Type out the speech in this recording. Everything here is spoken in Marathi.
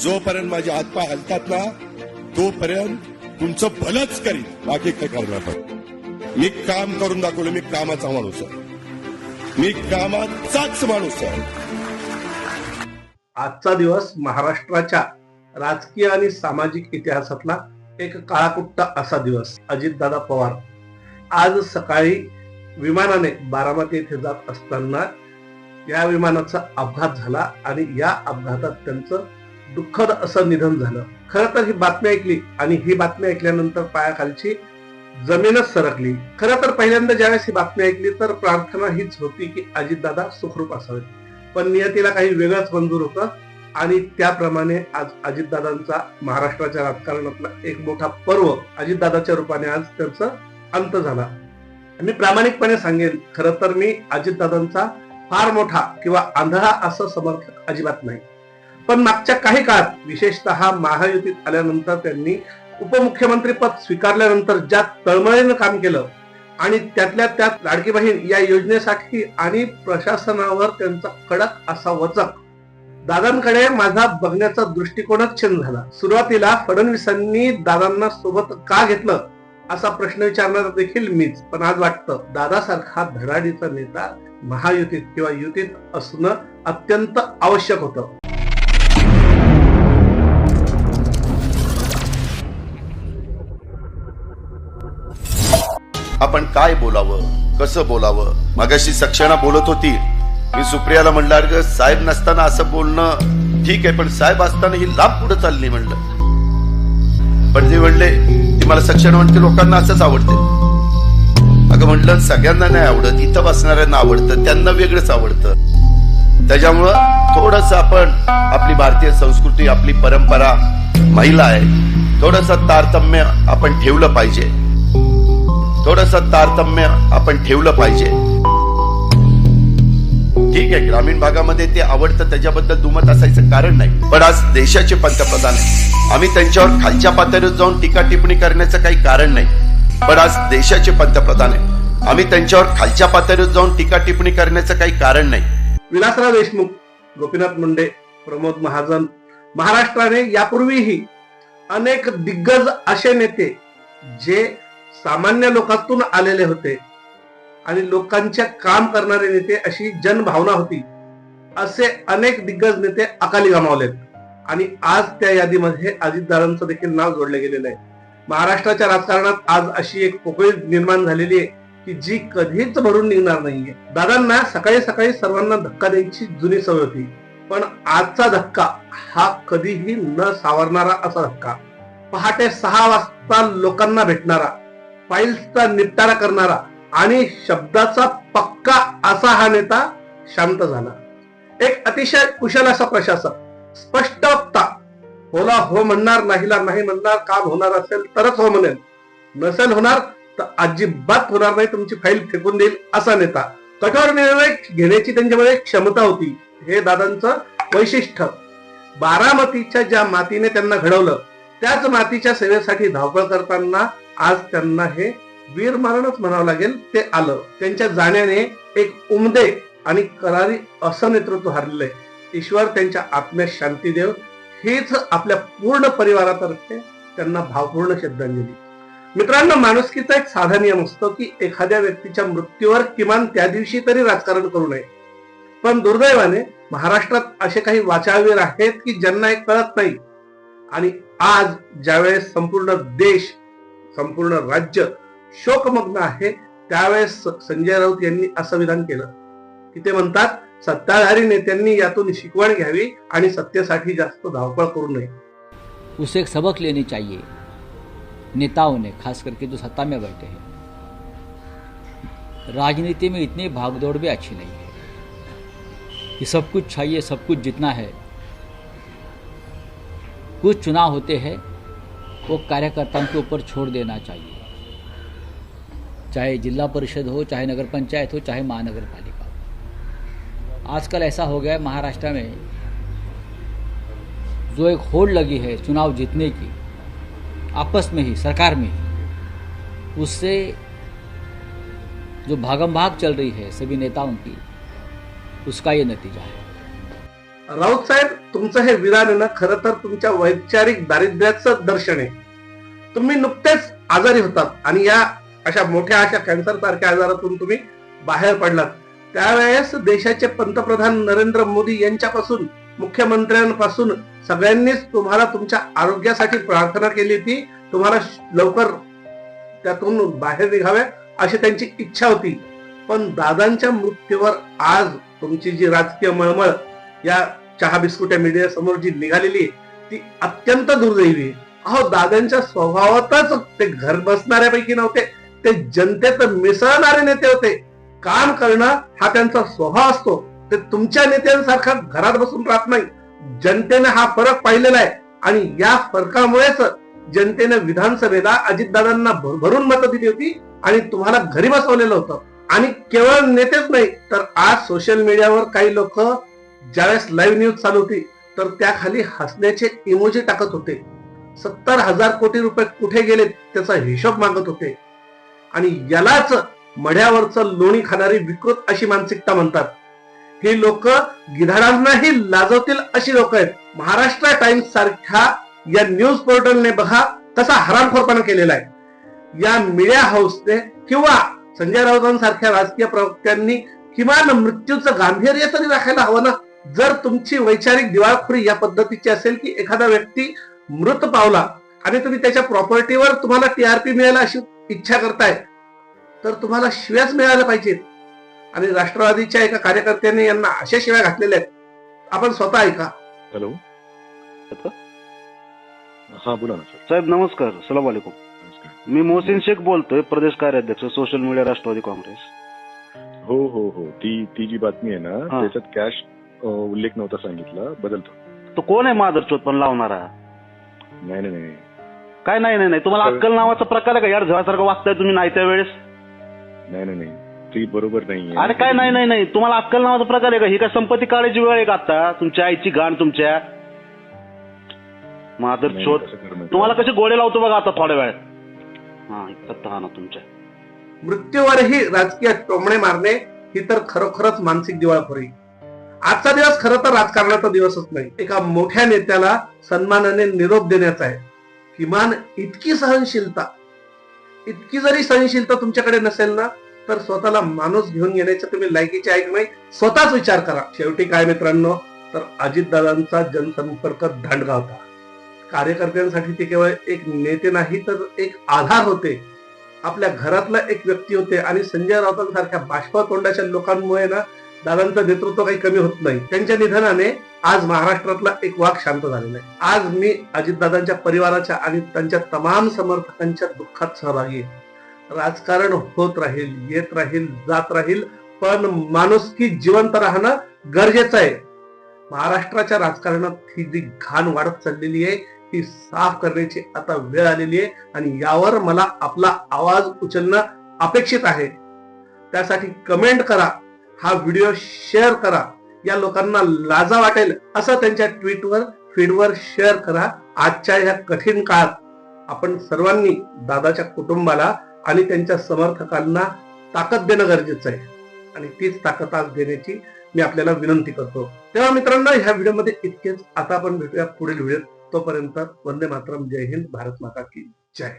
जोपर्यंत माझे हातपाय हलतात ना तोपर्यंत तुमचं भलंच करीन. बाकी काय करणार मी काम करून दाखवलं मी कामाचा माणूस आहे. मी कामाचाच माणूस आहे. आजचा दिवस महाराष्ट्राच्या राजकीय आणि सामाजिक इतिहासातला एक काळाकुट्ट असा दिवस अजितदादा पवार. आज सकाळी विमानाने बारामती येथे जात असताना या विमानाचा अपघात झाला आणि या अपघातात त्यांचं दुःखद असं निधन झालं. खरं तर ही बातमी ऐकली आणि ही बातमी ऐकल्यानंतर पायाखालची जमीनच सरकली. खरं तर पहिल्यांदा ज्यावेळेस ही बातमी ऐकली तर प्रार्थना हीच होती की अजितदादा सुखरूप असावेत पण नियतीला काही वेगळंच मंजूर होतं आणि त्याप्रमाणे आज अजितदादांचा महाराष्ट्राच्या राजकारणातला एक मोठा पर्व अजितदादाच्या रूपाने आज त्यांचा अंत झाला. मी प्रामाणिकपणे सांगेन खरं तर मी अजितदादांचा फार मोठा किंवा आंधळा असं समर्थक अजिबात नाही. पण मागच्या काही काळात विशेषतः महायुतीत आल्यानंतर त्यांनी उपमुख्यमंत्री पद स्वीकारल्यानंतर ज्या तळमळीनं काम केलं आणि त्यातल्या त्यात लाडकी बहीण या योजनेसाठी आणि प्रशासनावर त्यांचा कडक असा वचक. दादांकडे माझा बघण्याचा दृष्टिकोनच छंद झाला. सुरुवातीला फडणवीसांनी दादांना सोबत का घेतलं असा प्रश्न विचारणार देखील मीच. पण आज वाटतं दादासारखा धडाडीचा नेता महायुतीत किंवा युतीत असणं अत्यंत आवश्यक होतं. आपण काय बोलावं? कसं बोलावं? मगाशी सक्षणा बोलत होती. मी सुप्रियाला म्हणलं अरे साहेब नसताना असं बोलणं ठीक आहे पण साहेब असताना ही लांब पुढे चालली म्हणलं. पण ते म्हणले ती मला सक्षण म्हणते लोकांना असंच आवडते. अगं म्हटलं सगळ्यांना नाही आवडत. इथं बसणाऱ्यांना आवडतं. त्यांना वेगळंच आवडतं. त्याच्यामुळं थोडस आपण आपली भारतीय संस्कृती आपली परंपरा महिला आहे थोडस तारतम्य आपण ठेवलं पाहिजे. थोडस तारतम्य आपण ठेवलं पाहिजे. ठीक आहे ग्रामीण भागामध्ये ते आवडतं त्याच्याबद्दल दुमत असायचं कारण नाही. पण आज देशाचे पंतप्रधान आहे आम्ही त्यांच्यावर खालच्या पातळीवर जाऊन टीका टिप्पणी करण्याचं काही कारण नाही. पण आज देशाचे पंतप्रधान आहे आम्ही त्यांच्यावर खालच्या पातळीवर जाऊन टीका टिप्पणी करण्याचं काही कारण नाही. विलासराव देशमुख गोपीनाथ मुंडे प्रमोद महाजन महाराष्ट्राने यापूर्वीही अनेक दिग्गज असे नेते जे सामान्य लोकातून आलेले होते. आणि लोकांच्या काम करणारे नेते अशी जनभावना होती. असे अनेक दिग्गज नेते अकाली गमावलेत. आणि आज त्या यादीमध्ये अजितदादांचं देखील नाव जोडले गेलेलं आहे. महाराष्ट्राच्या राजकारणात आज अशी एक पोकळी निर्माण झालेली आहे की जी कधीच भरून निघणार नाहीये. दादांना सकाळी सकाळी सर्वांना धक्का द्यायची जुनी सवय होती. पण आजचा धक्का हा कधीही न सावरणारा असा धक्का. पहाटे सहा वाजता लोकांना भेटणारा फाईल्सचा निपटारा करणारा आणि शब्दाचा पक्का असा हा नेता शांत झाला. एक अतिशय कुशल असा प्रशासक स्पष्ट वक्ता होला हो म्हणणार नाहीला नाही म्हणणार काम होणार असेल तरच हो म्हणेल. नसेल होणार तर अजिबात होणार नाही तुमची फाईल फेकून देईल असा नेता. कठोर निर्णय घेण्याची त्यांच्यामध्ये क्षमता होती. हे दादांचं वैशिष्ट्य. बारामतीच्या ज्या मातीने त्यांना घडवलं त्याच मातीच्या सेवेसाठी धावपळ करताना आज त्यांना हे वीर मरणच म्हणावं लागेल ते आलं. त्यांच्या जाण्याने एक उमदे आणि करारी असं नेतृत्व हरलेलं आहे. ईश्वर त्यांच्या आत्म्यात शांती देव हेच आपल्या पूर्ण परिवारातर्फे त्यांना भावपूर्ण श्रद्धांजली. मित्रांनो माणुसकीचा एक साधा नियम असतो की एखाद्या व्यक्तीच्या मृत्यूवर किमान त्या दिवशी तरी राजकारण करू नये. पण दुर्दैवाने महाराष्ट्रात असे काही वाचावीर आहेत की ज्यांना हे कळत नाही. आणि आज ज्यावेळेस संपूर्ण देश संपूर्ण राज्य शोकमग्न आहे. त्यावेळेस संजय राऊत यांनी असं विधान केलं. की ते म्हणतात सत्ताधारी नेत्यांनी यातून शिकवण घ्यावी आणि सत्तेसाठी जास्त धावपळ करू नये. उसे एक सबक लेनी चाहिए. नेताओं ने खास करके जो सत्ता में बैठे हैं। राजनीति में इतनी भागदौड़ भी अच्छी नहीं है। कि सब कुछ चाहिए सब कुछ जितना है। कुछ चुनाव होते हैं वो कार्यकर्ताओं के ऊपर छोड़ देना चाहिए। चाहे जिला परिषद हो, चाहे नगर पंचायत हो, चाहे महानगर पालिका हो। आजकल ऐसा हो गया है, महाराष्ट्र में जो एक होड़ लगी है चुनाव जीतने की, आपस में ही, सरकार में ही, उससे जो भागम भाग चल रही है सभी नेताओं की, उसका ये नतीजा है। राऊत साहेब तुमचं हे विधान आहे ना खरं तर तुमच्या वैचारिक दारिद्र्याचं दर्शन आहे. तुम्ही नुकतेच आजारी होतात आणि या अशा मोठ्या अशा कॅन्सर सारख्या आजारातून तुम्ही बाहेर पडलात. त्यावेळेस देशाचे पंतप्रधान नरेंद्र मोदी यांच्यापासून मुख्यमंत्र्यांपासून सगळ्यांनीच तुम्हाला तुमच्या आरोग्यासाठी प्रार्थना केली होती. तुम्हाला लवकर त्यातून बाहेर निघावे अशी त्यांची इच्छा होती. पण दादांच्या मृत्यूवर आज तुमची जी राजकीय मळमळ या चहा बिस्कुट या मीडिया समोर जी निघालेली ती अत्यंत दुर्दैवी अहो दादांच्या स्वभावातच ते घर बसणाऱ्यापैकी नव्हते ते जनतेत मिसळणारे नेते होते. काम करणं हा त्यांचा स्वभाव असतो. ते तुमच्या नेत्यांसारखा घरात बसून राहत नाही. जनतेने हा फरक पाहिलेला आहे. आणि या फरकामुळेच जनतेने विधानसभेला अजितदादांना भरभरून मतं दिली होती आणि तुम्हाला घरी बसवलेलं होतं. आणि केवळ नेतेच नाही तर आज सोशल मीडियावर काही लोक ज्यावेळेस लाईव्ह न्यूज चालू होती तर त्याखाली हसण्याचे इमोजी टाकत होते. सत्तर हजार कोटी रुपये कुठे गेले त्याचा हिशोब मागत होते. आणि यालाच मढ्यावरचं लोणी खाणारी विकृत अशी मानसिकता म्हणतात. ही लोक गिधाडांनाही लाजवतील अशी लोक आहेत. महाराष्ट्र टाइम्स सारख्या या न्यूज पोर्टलने बघा कसा हरामखोरपणा केलेला आहे. या मीडिया हाऊसने किंवा संजय राऊतांसारख्या राजकीय प्रवक्त्यांनी किमान मृत्यूचं गांभीर्य तरी राखायला हवं ना? जर तुमची वैचारिक दिवाळखोरी या पद्धतीची असेल की एखादा व्यक्ती मृत पावला आणि तुम्ही त्याच्या प्रॉपर्टीवर तुम्हाला टीआरपी मिळायला अशी इच्छा करताय तर तुम्हाला शिव्याच मिळायला पाहिजेत. आणि राष्ट्रवादीच्या एका कार्यकर्त्याने यांना अशा शिव्या घातलेल्या आहेत. आपण स्वतः ऐका. हॅलो? हा बोला ना सर. साहेब नमस्कार. सलाम वालेकुम मी मोहसिन शेख बोलतोय प्रदेश कार्याध्यक्ष सोशल मीडिया राष्ट्रवादी काँग्रेस. हो हो हो. ती ती जी बातमी आहे ना हा. त्याच्यात कॅश उल्लेख नव्हता सांगितला. बदलतो. तो कोण आहे माधरचोत पण लावणारा? नाही नाही नाही. काय नाही नाही नाही. तुम्हाला अक्कल नावाचा प्रकार आहे का? यार झळासारखं वागताय तुम्ही नाही त्यावेळेस. नाही नाही नाही. ती बरोबर नाही अरे काय नाही नाही नाही. तुम्हाला अक्कल नावाचा प्रकार आहे का? ही काय संपत्ती काढायची वेळ आहे का आता? तुमच्या आईची गाण तुमच्या. माधरचोत तुम्हाला कसे गोडे लावतो बघा आता थोड्या वेळात. हा इतकं हा ना तुमच्या. मृत्यूवरही राजकीय टोमणे मारणे ही तर खरोखरच मानसिक दिवाळखोरी. आजचा दिवस खरं तर राजकारणाचा दिवसच नाही. एका मोठ्या नेत्याला सन्मानाने निरोप देण्याचा आहे. किमान इतकी सहनशीलता इतकी जरी सहनशीलता तुमच्याकडे नसेल ना तर स्वतःला माणूस घेऊन येण्याचे तुम्ही लायकीचे आहे की नाही. स्वतःच विचार करा. शेवटी काय मित्रांनो तर अजितदादांचा जनसंपर्क दांडगा होता. कार्यकर्त्यांसाठी ते केवळ एक नेते नाही तर एक आधार होते. आपल्या घरातला एक व्यक्ती होते आणि संजय राऊतांसारख्या बाष्प तोंडाच्या लोकांमुळे ना दादांचं नेतृत्व काही कमी होत नाही. त्यांच्या निधनाने आज महाराष्ट्रातला एक वाक शांत झालेला आहे. आज मी अजितदादांच्या परिवाराच्या आणि त्यांच्या तमाम समर्थकांच्या दुःखात सहभागी आहे. राजकारण होत राहील येत राहील जात राहील पण माणुसकी जिवंत राहणं गरजेचं आहे. महाराष्ट्राच्या राजकारणात ही जी घाण वाढत चाललेली आहे ती साफ करण्याची आता वेळ आलेली आहे आणि यावर मला आपला आवाज उचलणं अपेक्षित आहे. त्यासाठी कमेंट करा. हा व्हिडिओ शेअर करा. या लोकांना लाजा वाटेल असं त्यांच्या ट्विटवर फीडवर शेअर करा. आजच्या ह्या कठीण काळात आपण सर्वांनी दादाच्या कुटुंबाला आणि त्यांच्या समर्थकांना ताकद देणं गरजेचं आहे. आणि तीच ताकद आज देण्याची मी आपल्याला विनंती करतो. तेव्हा मित्रांनो ह्या व्हिडिओमध्ये इतकेच. आता आपण भेटूया पुढील व्हिडिओ तोपर्यंत वंदे मातरम. जय हिंद. भारत माता की जय.